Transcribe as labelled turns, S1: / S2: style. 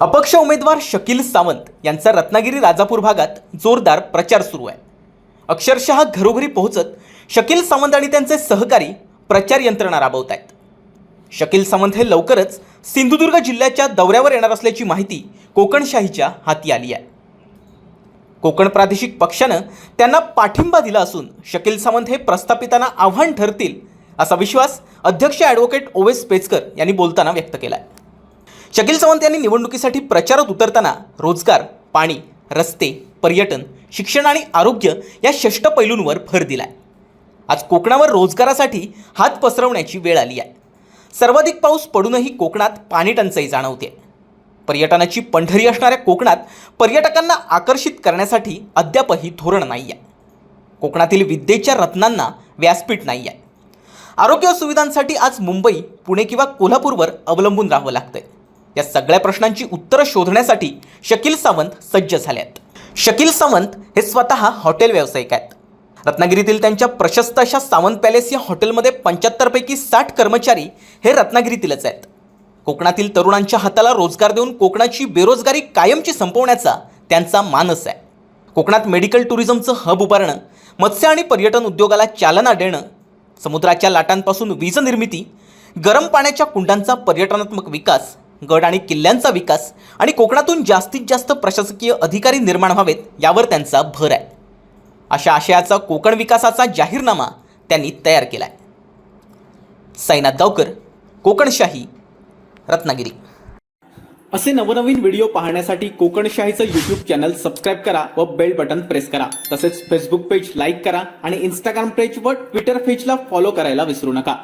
S1: अपक्ष उमेदवार शकील सावंत यांचा रत्नागिरी राजापूर भागात जोरदार प्रचार सुरू आहे. अक्षरशः घरोघरी पोहोचत शकील सावंत आणि त्यांचे सहकारी प्रचार यंत्रणा राबवत आहेत. शकील सावंत हे लवकरच सिंधुदुर्ग जिल्ह्याच्या दौऱ्यावर येणार असल्याची माहिती कोकणशाहीच्या हाती आली आहे. कोकण प्रादेशिक पक्षानं त्यांना पाठिंबा दिला असून शकील सावंत हे प्रस्थापितांना आव्हान ठरतील असा विश्वास अध्यक्ष ॲडव्होकेट ओवेस पेचकर यांनी बोलताना व्यक्त केला आहे शकील सावंत यांनी निवडणुकीसाठी प्रचारात उतरताना रोजगार पाणी रस्ते पर्यटन शिक्षण आणि आरोग्य या षष्ट पैलूंवर भर दिलाय. आज कोकणावर रोजगारासाठी हात पसरवण्याची वेळ आली आहे. सर्वाधिक पाऊस पडूनही कोकणात पाणी टंचाई जाणवते पर्यटनाची पंढरी असणाऱ्या कोकणात पर्यटकांना आकर्षित करण्यासाठी अद्यापही धोरण नाही आहे कोकणातील विद्येच्या रत्नांना व्यासपीठ नाही आहे आरोग्य सुविधांसाठी आज मुंबई पुणे किंवा कोल्हापूरवर अवलंबून राहावं लागतंय. या सगळ्या प्रश्नांची उत्तरं शोधण्यासाठी शकील सावंत सज्ज झाले आहेत शकील सावंत हे स्वतः हॉटेल व्यावसायिक आहेत. रत्नागिरीतील त्यांच्या प्रशस्त अशा सावंत पॅलेस या हॉटेलमध्ये पंच्याहत्तरपैकी साठ कर्मचारी हे रत्नागिरीतीलच आहेत. कोकणातील तरुणांच्या हाताला रोजगार देऊन कोकणाची बेरोजगारी कायमची संपवण्याचा त्यांचा मानस आहे. कोकणात मेडिकल टुरिझमचं हब उभारणं मत्स्य आणि पर्यटन उद्योगाला चालना देणं समुद्राच्या लाटांपासून वीज निर्मिती गरम पाण्याच्या कुंडांचा पर्यटनात्मक विकास गड आणि किल्ल्यांचा विकास आणि कोकणातून जास्तीत जास्त प्रशासकीय अधिकारी निर्माण व्हावेत यावर त्यांचा भर आहे. अशा आशयाचा कोकण विकासाचा जाहीरनामा त्यांनी तयार केला आहे साईनाथ गावकर कोकणशाही रत्नागिरी. असे नवनवीन व्हिडिओ पाहण्यासाठी कोकणशाहीचं यूट्यूब चॅनल सबस्क्राईब करा व बेल बटन प्रेस करा. तसेच फेसबुक पेज लाईक करा आणि इंस्टाग्राम पेज व ट्विटर पेजला फॉलो करायला विसरू नका.